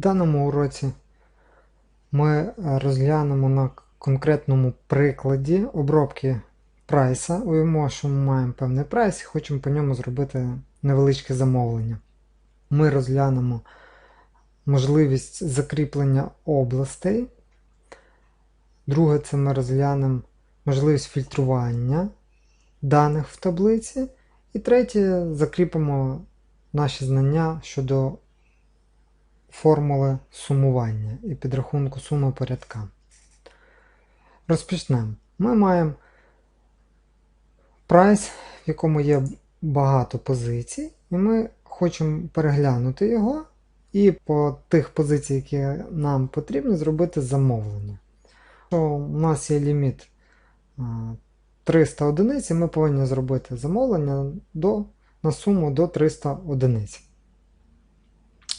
В даному уроці ми розглянемо на конкретному прикладі обробки прайса. Уявимо, що ми маємо певний прайс і хочемо по ньому зробити невеличке замовлення. Ми розглянемо можливість закріплення областей. Друге, це ми розглянемо можливість фільтрування даних в таблиці. І третє, закріпимо наші знання щодо формули сумування і підрахунку суми порядка. Розпочнемо. Ми маємо прайс, в якому є багато позицій, і ми хочемо переглянути його і по тих позиціях, які нам потрібні, зробити замовлення. У нас є ліміт 300 одиниць, і ми повинні зробити замовлення до, на суму до 300 одиниць.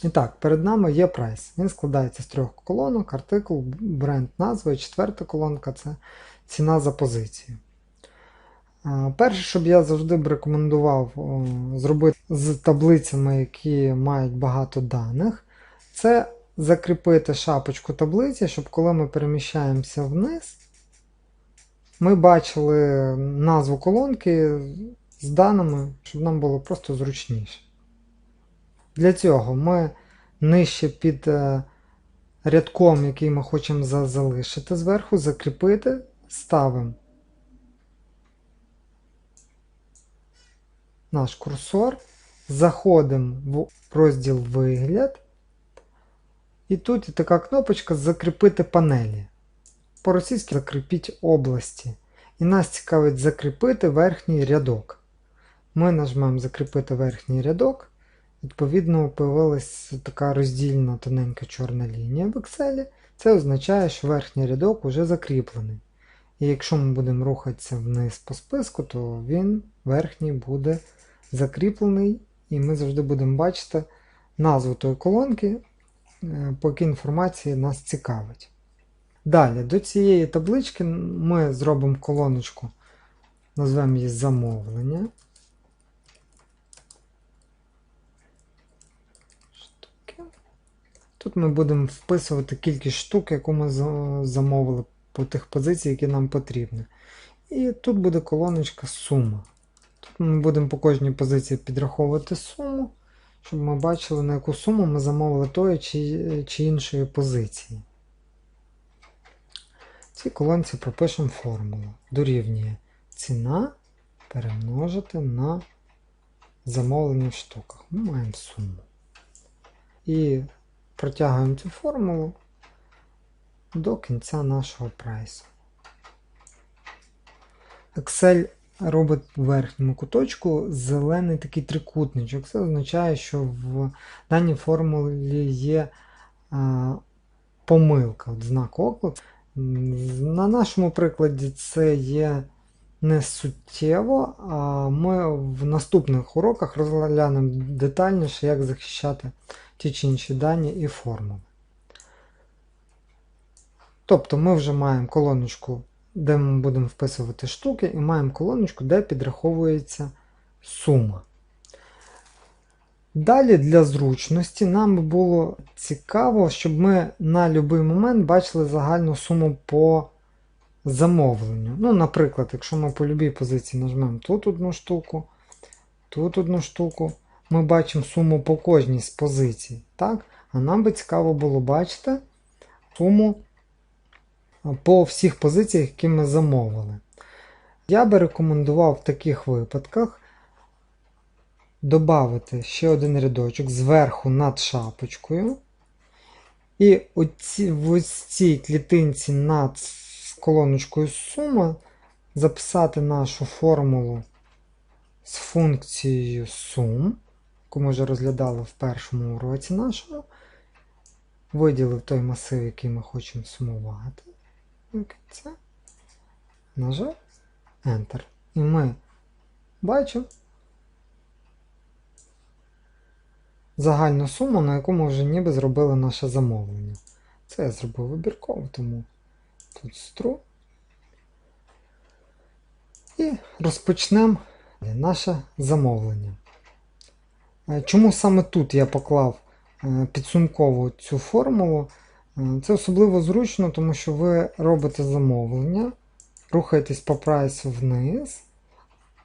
І так, перед нами є прайс. Він складається з трьох колонок, артикул, бренд, назва і четверта колонка це ціна за позицію. Перше, що б я завжди б рекомендував зробити з таблицями, які мають багато даних, це закріпити шапочку таблиці, щоб коли ми переміщаємося вниз, ми бачили назву колонки з даними, щоб нам було просто зручніше. Для цього ми нижче під е, рядком, який ми хочемо залишити зверху, закріпити, ставимо наш курсор, заходимо в розділ Вигляд. І тут є така кнопочка Закріпити панелі. По-російськи закріпіть області. І нас цікавить закріпити верхній рядок. Ми нажмемо Закріпити верхній рядок. Відповідно, появилася така роздільна тоненька чорна лінія в Excel. Це означає, що верхній рядок вже закріплений. І якщо ми будемо рухатися вниз по списку, то він верхній буде закріплений, і ми завжди будемо бачити назву тої колонки, е, поки інформація нас цікавить. Далі, до цієї таблички ми зробимо колоночку, назвемо її замовлення. Тут ми будемо вписувати кількість штук, яку ми замовили по тих позиціях, які нам потрібні. І тут буде колоночка сума. Тут ми будемо по кожній позиції підраховувати суму, щоб ми бачили, на яку суму ми замовили тої чи, чи іншої позиції. В цій колонці пропишемо формулу. Дорівнює ціна перемножити на замовлення в штуках. Ми маємо суму. І протягуємо цю формулу до кінця нашого прайсу. Excel робить в верхньому куточку зелений такий трикутничок. Це означає, що в даній формулі є а, помилка, от знак оклику. На нашому прикладі це є не суттєво, а ми в наступних уроках розглянемо детальніше, як захищати ті чи інші дані і формули. Тобто ми вже маємо колоночку, де ми будемо вписувати штуки, і маємо колоночку, де підраховується сума. Далі для зручності нам було цікаво, щоб ми на будь-який момент бачили загальну суму по замовленню. Ну, Наприклад, якщо ми по будь-якій позиції нажмемо тут одну штуку, тут одну штуку, ми бачимо суму по кожній з позицій. так? А нам би цікаво було бачити суму по всіх позиціях, які ми замовили. Я би рекомендував в таких випадках додати ще один рядочок зверху над шапочкою. І оці, в ось цій клітинці над колоночкою сума записати нашу формулу з функцією сум яку ми вже розглядали в першому уроці нашому. Виділив той масив, який ми хочемо сумувати. Це. Нажав Enter. І ми бачимо загальну суму, на яку ми вже ніби зробили наше замовлення. Це я зробив вибірково, тому тут стру. І розпочнемо наше замовлення. Е, чому саме тут я поклав е, підсумково цю формулу. Е, Це особливо зручно, тому що ви робите замовлення, рухаєтесь по прайсу вниз,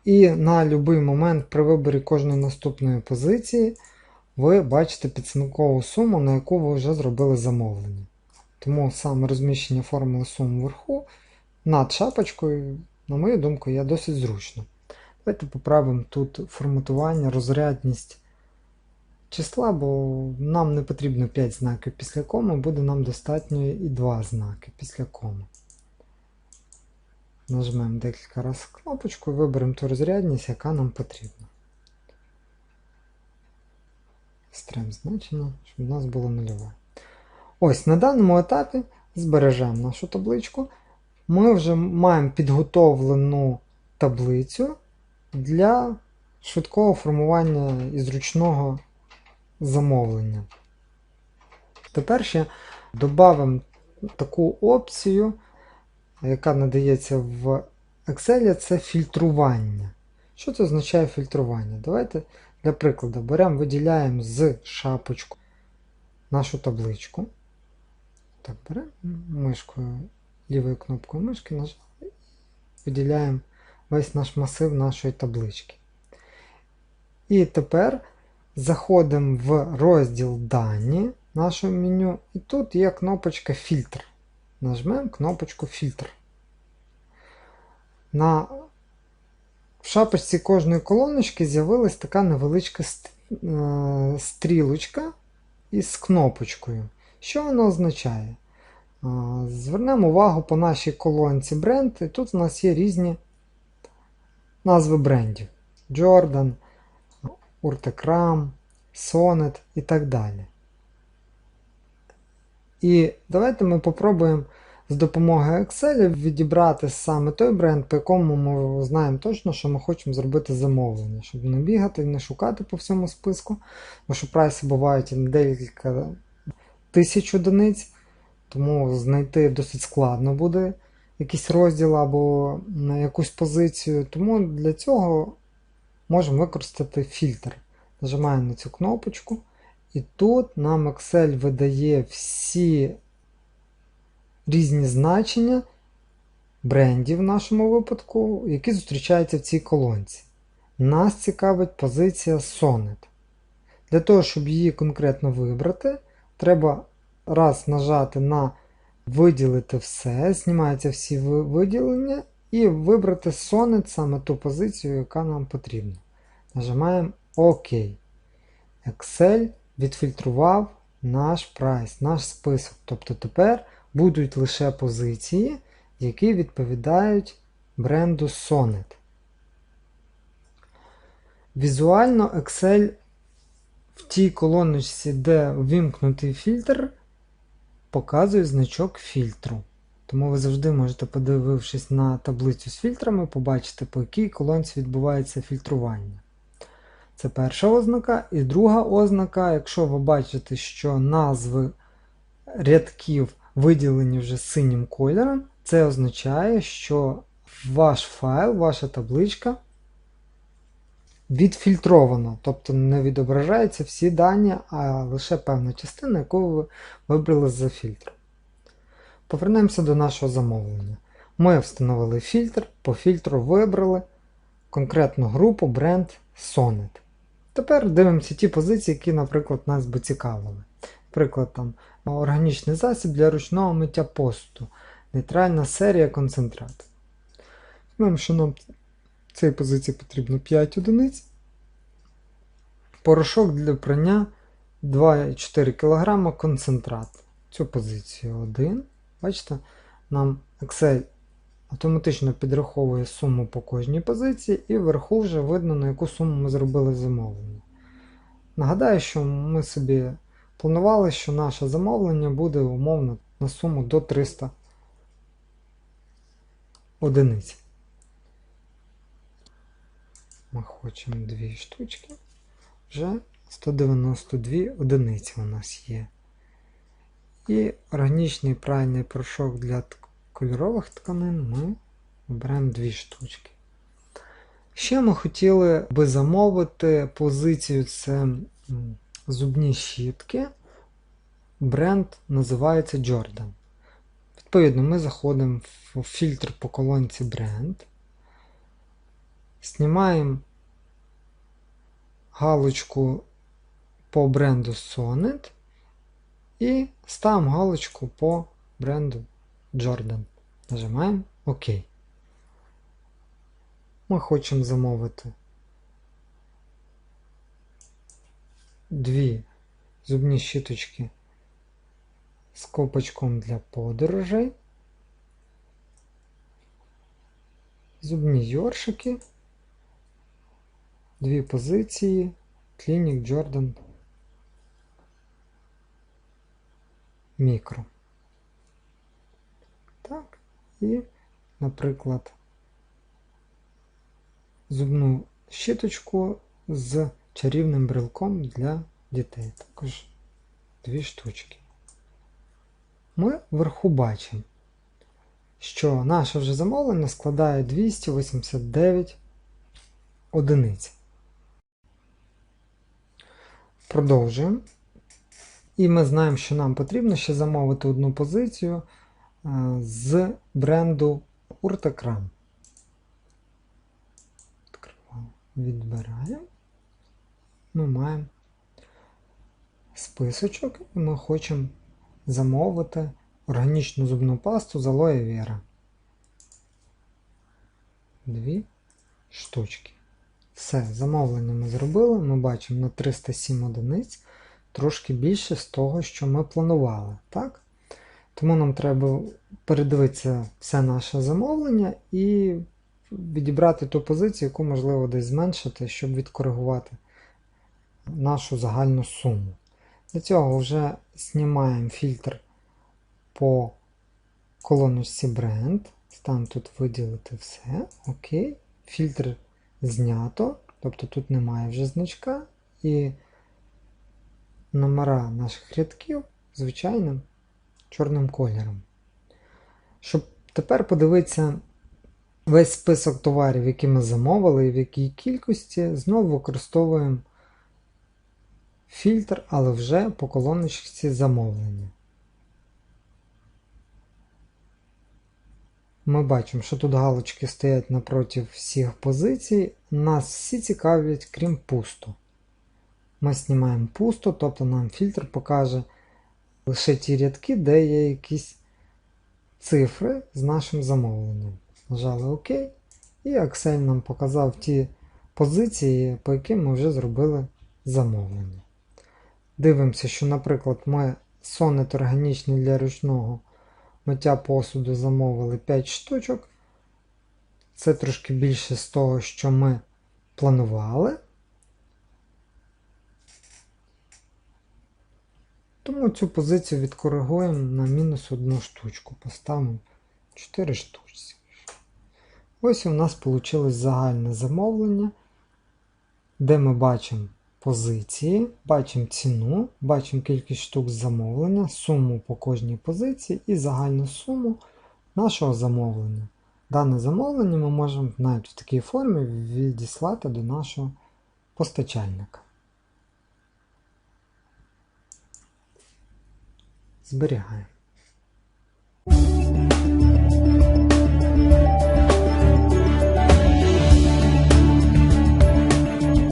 і на будь-який момент при виборі кожної наступної позиції ви бачите підсумкову суму, на яку ви вже зробили замовлення. Тому саме розміщення формули сум вверху над шапочкою, на мою думку, є досить зручно. Давайте поправимо тут форматування, розрядність числа, бо нам не потрібно 5 знаків після коми, буде нам достатньо і 2 знаки після коми. Нажмемо декілька разів кнопочку і виберемо ту розрядність, яка нам потрібна. Стрем значення, щоб у нас було нульове. Ось на даному етапі збережемо нашу табличку. Ми вже маємо підготовлену таблицю для швидкого формування і зручного замовлення. Тепер ще додамо таку опцію, яка надається в Excel, це фільтрування. Що це означає фільтрування? Давайте для прикладу беремо, виділяємо з шапочку нашу табличку. Так, беремо мишкою, лівою кнопкою мишки, нажали, виділяємо весь наш масив нашої таблички. І тепер заходимо в розділ Дані нашого меню, і тут є кнопочка Фільтр. Нажмемо кнопочку Фільтр. На в шапочці кожної колоночки з'явилась така невеличка стрілочка із кнопочкою. Що воно означає? Звернемо увагу по нашій колонці бренд, і тут у нас є різні назви брендів: Jordan, Urtekram, Sonnet і так далі. І давайте ми попробуємо з допомогою Excel відібрати саме той бренд, по якому ми знаємо точно, що ми хочемо зробити замовлення, щоб не бігати і не шукати по всьому списку, бо що прайси бувають декілька тисяч одиниць, тому знайти досить складно буде якийсь розділ або якусь позицію. Тому для цього можемо використати фільтр. Нажимаємо на цю кнопочку, і тут нам Excel видає всі різні значення брендів в нашому випадку, які зустрічаються в цій колонці. Нас цікавить позиція Sonnet. Для того, щоб її конкретно вибрати, треба раз нажати на виділити все, знімаються всі виділення, і вибрати Sonnet саме ту позицію, яка нам потрібна. Нажимаємо ОК. Excel відфільтрував наш прайс, наш список. Тобто тепер будуть лише позиції, які відповідають бренду Sonnet. Візуально Excel в тій колоночці, де вимкнутий фільтр, показує значок фільтру. Тому ви завжди можете, подивившись на таблицю з фільтрами, побачити, по якій колонці відбувається фільтрування. Це перша ознака. І друга ознака, якщо ви бачите, що назви рядків виділені вже синім кольором, це означає, що ваш файл, ваша табличка відфільтрована, тобто не відображаються всі дані, а лише певна частина, яку ви вибрали за фільтр. Повернемося до нашого замовлення. Ми встановили фільтр, по фільтру вибрали конкретну групу бренд Sonnet. Тепер дивимося ті позиції, які, наприклад, нас би цікавили. Наприклад, там органічний засіб для ручного миття посуду, нейтральна серія концентрат. Знаємо, що нам цій позиції потрібно 5 одиниць. Порошок для прання 2,4 кг концентрат. Цю позицію 1. Бачите, нам Excel автоматично підраховує суму по кожній позиції, і вверху вже видно, на яку суму ми зробили замовлення. Нагадаю, що ми собі планували, що наше замовлення буде умовно на суму до 300 одиниць. Ми хочемо дві штучки. Вже 192 одиниці у нас є. І органічний пральний порошок для кольорових тканин ми оберемо дві штучки. Ще ми хотіли би замовити позицію це зубні щітки. Бренд називається Jordan. Відповідно, ми заходимо в фільтр по колонці бренд. Знімаємо галочку по бренду Sonnet і ставимо галочку по бренду Jordan. Нажимаємо ОК. Ми хочемо замовити дві зубні щіточки з копачком для подорожей, зубні йоршики, дві позиції, Clinic Jordan Micro. Так, і, наприклад, зубну щіточку з чарівним брелком для дітей. Також дві штучки. Ми вверху бачимо, що наше вже замовлення складає 289 одиниць. Продовжуємо. І ми знаємо, що нам потрібно ще замовити одну позицію е, з бренду Уртакрам. Відбираємо. Ми маємо списочок і ми хочемо замовити органічну зубну пасту з алоє вера. Дві штучки. Все, замовлення ми зробили. Ми бачимо на 307 одиниць трошки більше з того, що ми планували. так? Тому нам треба передивитися все наше замовлення і відібрати ту позицію, яку можливо десь зменшити, щоб відкоригувати нашу загальну суму. Для цього вже знімаємо фільтр по колоночці Brand. Там тут виділити все. Окей. Фільтр знято, тобто тут немає вже значка. І номера наших рядків звичайним чорним кольором. Щоб тепер подивитися весь список товарів, які ми замовили і в якій кількості, знову використовуємо фільтр, але вже по колоночці замовлення. Ми бачимо, що тут галочки стоять напроти всіх позицій. Нас всі цікавлять, крім пусто. Ми знімаємо пусто, тобто нам фільтр покаже лише ті рядки, де є якісь цифри з нашим замовленням. Нажали ОК. І Excel нам показав ті позиції, по яким ми вже зробили замовлення. Дивимося, що, наприклад, ми сонет органічний для ручного миття посуду замовили 5 штучок. Це трошки більше з того, що ми планували. Тому цю позицію відкоригуємо на мінус одну штучку. Поставимо 4 штучки. Ось у нас вийшло загальне замовлення, де ми бачимо позиції, бачимо ціну, бачимо кількість штук замовлення, суму по кожній позиції і загальну суму нашого замовлення. Дане замовлення ми можемо навіть в такій формі відіслати до нашого постачальника. Зберігаємо.